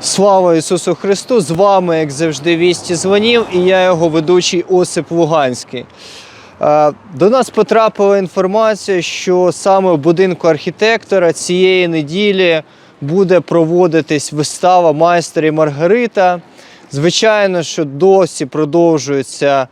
Слава Ісусу Христу! З вами, як завжди, вісті дзвонів, і я його ведучий Осип Луганський. Е, До нас потрапила інформація, що саме в будинку архітектора цієї неділі буде проводитись вистава майстер і Маргарита. Звичайно, що досі продовжуються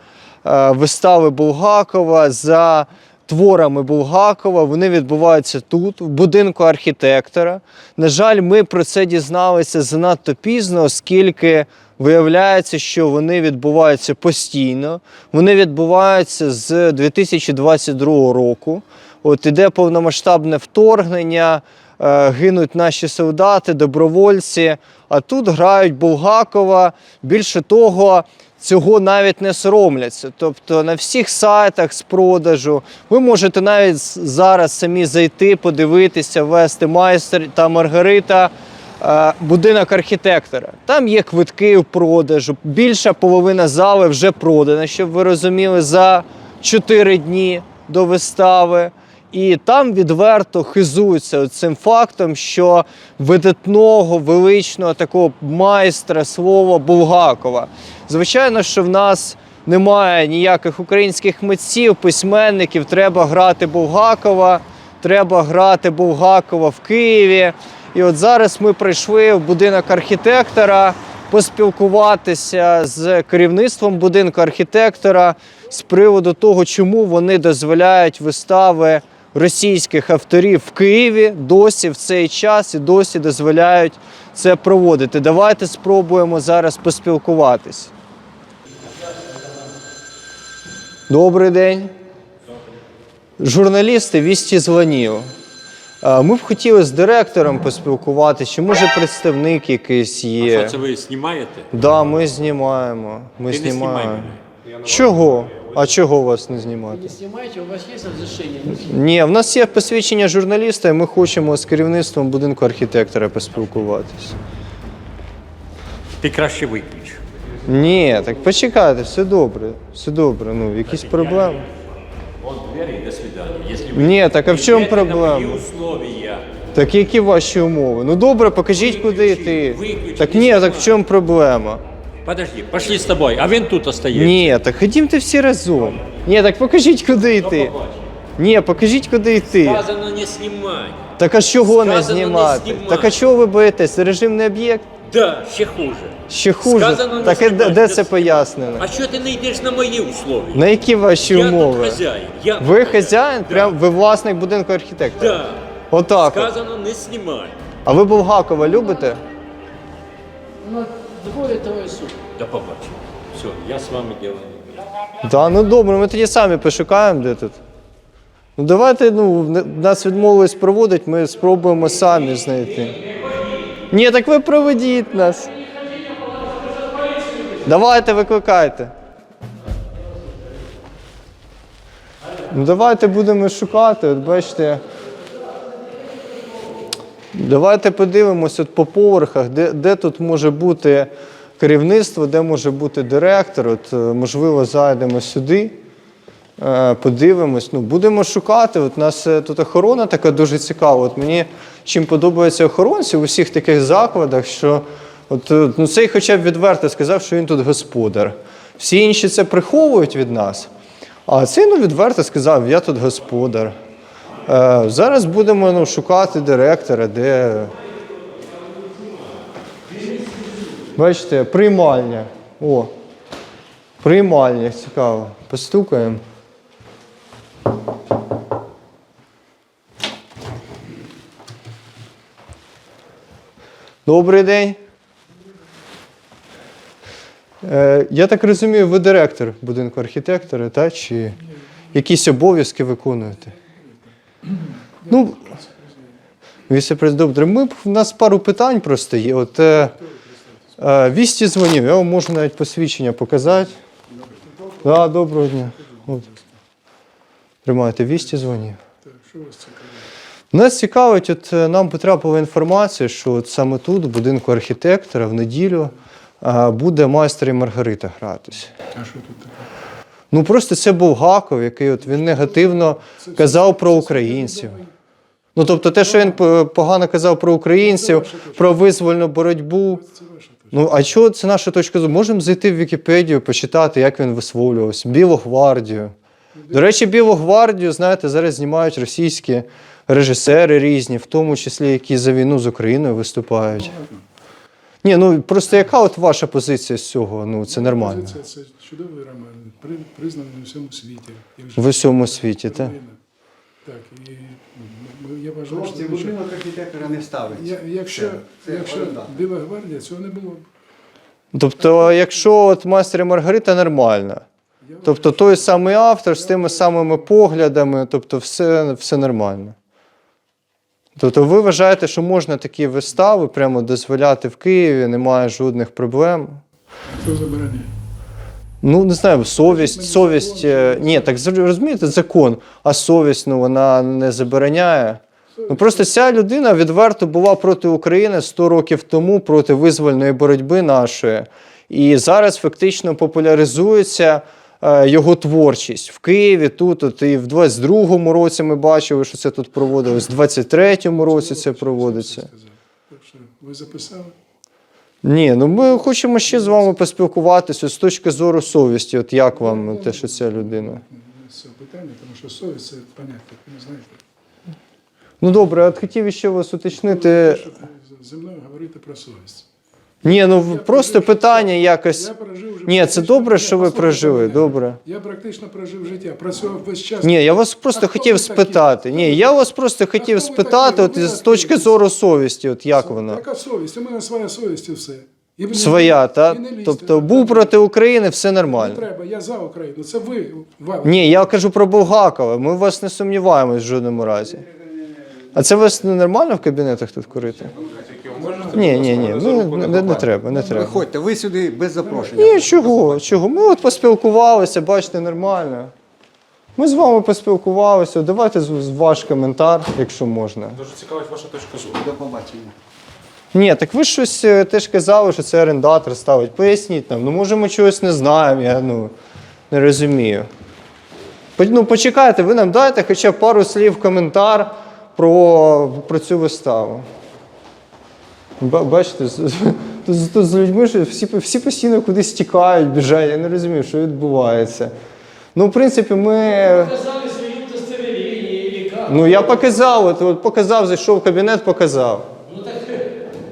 е, вистави Булгакова за творами Булгакова. Вони відбуваються тут, в будинку архітектора. На жаль, ми про це дізналися занадто пізно, оскільки виявляється, що вони відбуваються постійно. Вони відбуваються з 2022 року. От іде повномасштабне вторгнення, е, гинуть наші солдати, добровольці. А тут грають Булгакова. Більше того, цього навіть не соромляться. Тобто на всіх сайтах з продажу ви можете навіть зараз самі зайти, подивитися, ввести майстер та Маргарита. е, Будинок архітектора. Там є квитки в продажу. Більша половина зали вже продана, щоб ви розуміли, за 4 дні до вистави. І там відверто хизуються цим фактом, що видатного, величного такого майстра слова Булгакова. Звичайно, що в нас немає ніяких українських митців, письменників. Треба грати Булгакова, треба грати Булгакова в Києві. І от зараз ми прийшли в будинок архітектора поспілкуватися з керівництвом будинку архітектора з приводу того, чому вони дозволяють вистави російських авторів в Києві досі в цей час і досі дозволяють це проводити. Давайте спробуємо зараз поспілкуватись. Добрий день. Журналісти вісті дзвонів. Ми б хотіли з директором поспілкуватися, чи може представник якийсь Що є. це ви знімаєте? Да, ми знімаємо. Ми Ти не знімай знімаємо. мене. Чого? А чого вас не знімати? Снимайте, у вас есть разрешение? Ні, в нас є посвідчення журналіста, і ми хочемо з керівництвом будинку архітектора поспілкуватися. Ти краще виключ. Ні, так почекайте, все добре. Все добре. Ну, якісь проблеми. Вон двері, до свидання. Якщо ви Ні, так а в чому на проблема? мої условия, Так які ваші умови? Ну добре, покажіть, куди йти. Так ні, так в чому проблема? Подожди, пошли з тобою, а він тут остається. Ні, так ходімте всі разом. Ні, так покажіть, куди йти. Ні, покажіть, куди йти. Сказано не знімай. Так а чого не Сказано, не знімати? знімати. Так а чого ви боїтесь? Це режимний об'єкт? Да, ще хуже. Ще хуже. Сказано, не так і де, знімати. де це пояснено? А що ти не йдеш на мої условия? На які ваші я умови? тут хазяїн. Я Ви хазяїн? Да. Прям ви власник будинку архітектора? Да. Отак. от. Сказано не знімай. А ви Булгакова любите? Ну, двое, трое суток. До побачення. Все, я з вами маю. Так, ну добре, ми тоді самі пошукаємо, де тут. Ну давайте, ну, нас відмовились проводити, ми спробуємо самі знайти. Ні, так ви проведіть нас. Давайте викликайте. Ну давайте будемо шукати, от бачите. Давайте подивимось от по поверхах, де, де тут може бути керівництво, де може бути директор. От, е, можливо, зайдемо сюди, е, подивимось. Ну, будемо шукати. От у нас е, тут охорона така дуже цікава. От мені чим подобаються охоронці в усіх таких закладах, що от, ну, цей хоча б відверто сказав, що він тут господар. Всі інші це приховують від нас. А цей ну, відверто сказав, я тут господар. Е, зараз будемо ну, шукати директора, де. Бачите, приймальня. О. Приймальня, цікаво. Постукаємо. Добрий день. Е, я так розумію, ви директор будинку архітектора, та? чи якісь обов'язки виконуєте? Ну, віце-президент. Ми, у нас пару питань просто є. От, е, е, Вісті дзвонів, я вам можу навіть посвідчення показати. Да, доброго дня. От. Тримайте, вісті дзвонів. Нас цікавить, от е, нам потрапила інформація, що от саме тут, в будинку архітектора, в неділю е, буде майстер і Маргарита гратись. А що тут таке? Ну просто це був Гаков, який от він негативно казав про українців. Ну тобто, те, що він погано казав про українців, про визвольну боротьбу. Ну а чого це наша точка зору? Можемо зайти в Вікіпедію, почитати, як він висловлювався. Білу гвардію. До речі, Білу гвардію, знаєте, зараз знімають російські режисери різні, в тому числі, які за війну з Україною виступають. Ні, ну просто яка от ваша позиція з цього? Ну це нормально. Це, це чудовий роман, признаний у всьому світі. В усьому світі, так? Так, і м, я вважаю, Хлопці, що, що будинок архітектора не ставить. я, якщо, Це якщо оренда. Біла гвардія, цього не було. б. Тобто, якщо от мастер і Маргарита нормально, Я тобто той самий автор з тими самими поглядами, тобто все, все нормально. Тобто ви вважаєте, що можна такі вистави прямо дозволяти в Києві, немає жодних проблем? хто забороняє? Ну, не знаю, совість, совість. закон, е, Ні, так розумієте, закон, а совість ну, вона не забороняє. Ну просто ця людина відверто була проти України 100 років тому, проти визвольної боротьби нашої. І зараз фактично популяризується е, його творчість в Києві. Тут от і в 22-му році ми бачили, що це тут проводилось, в 23-му році це проводиться. Ви записали? Ні, ну ми хочемо ще з вами поспілкуватися з точки зору совісті. От як вам те, що ця людина? Це з цього питання, тому що совість це поняття, ви не знаєте. Ну добре, от хотів ще вас уточнити. Зі мною говорити про совість. Ні, ну в- просто питання якось. Я прожив вже Ні, це добре, що ви прожили. Добре. Я практично прожив життя, працював весь час. Ні, я вас просто А хотів ви такі? спитати. Ні, я вас просто хотів ви спитати, от з точки зору совісті, от як вона? Яка совість? У мене своя совість і все. І не- Своя, так? Тобто був проти України, все нормально. Не треба, я за Україну. Це ви. вам. Ні, я кажу про Булгакова. Ми в вас не сумніваємось в жодному разі. А це у вас не нормально в кабінетах тут курити? Ні, ні, ні, ну, не, не треба, не треба. Виходьте, ви сюди без запрошення. Ні, чого, чого? Ми от поспілкувалися, бачите, нормально. Ми з вами поспілкувалися. Давайте з ваш коментар, якщо можна. Дуже цікавить ваша точка зору. До побачення. Ні, так ви ж щось е, теж казали, що це орендатор ставить. Поясніть нам. Ну, може, ми чогось не знаємо, я ну, не розумію. По- Ну, почекайте, ви нам дайте хоча б пару слів коментар про, про цю виставу. Ба- Бачите, з- з- тут, з- з людьми ж всі, всі постійно кудись тікають, біжать. Я не розумію, що відбувається. Ну, в принципі, ми. Ну, я показав, от, от показав, зайшов в кабінет, показав.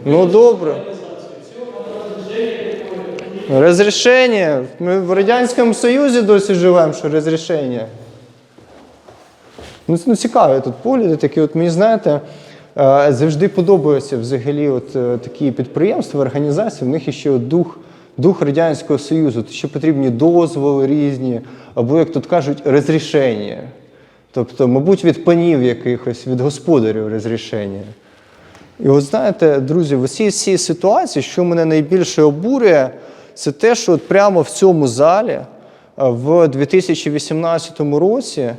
Ну, добре. Розрішення. Ми в Радянському Союзі досі живемо, що розрішення. Ну, ну, цікаві тут погляди такі. От мені знаєте, завжди подобаються взагалі от е, такі підприємства, організації, в них ще от дух, дух Радянського Союзу. Ще потрібні дозволи різні, або, як тут кажуть, розрішення. Тобто, мабуть, від панів якихось, від господарів розрішення. І от знаєте, друзі, в усій цій ситуації, що мене найбільше обурює, це те, що от прямо в цьому залі е, в 2018 році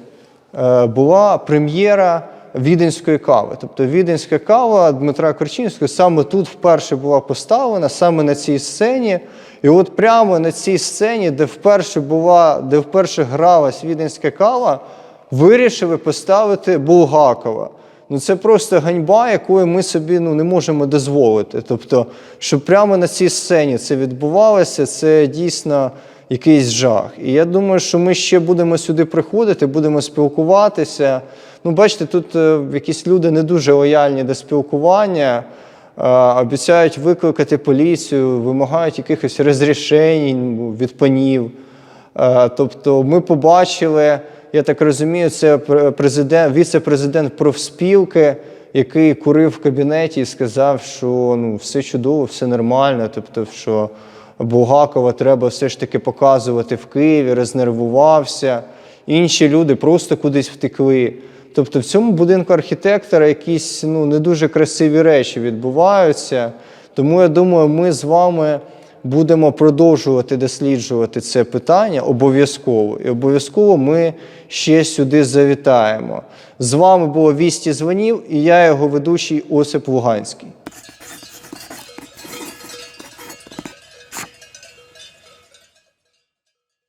е, була прем'єра віденської кави. Тобто віденська кава Дмитра Корчинського саме тут вперше була поставлена, саме на цій сцені. І от прямо на цій сцені, де вперше була, де вперше гралась віденська кава, вирішили поставити Булгакова. Ну це просто ганьба, якої ми собі ну, не можемо дозволити. Тобто, щоб прямо на цій сцені це відбувалося, це дійсно якийсь жах. І я думаю, що ми ще будемо сюди приходити, будемо спілкуватися. Ну, бачите, тут е, якісь люди не дуже лояльні до спілкування. е, Обіцяють викликати поліцію, вимагають якихось розрішень від панів. Е, Тобто ми побачили, я так розумію, це президент, віце-президент профспілки, який курив в кабінеті і сказав, що ну, все чудово, все нормально. Тобто, що Булгакова треба все ж таки показувати в Києві, рознервувався. Інші люди просто кудись втекли. Тобто в цьому будинку архітектора якісь ну, не дуже красиві речі відбуваються. Тому я думаю, ми з вами будемо продовжувати досліджувати це питання обов'язково. І обов'язково ми ще сюди завітаємо. З вами було Вісті Дзвонів і я його ведучий Осип Луганський.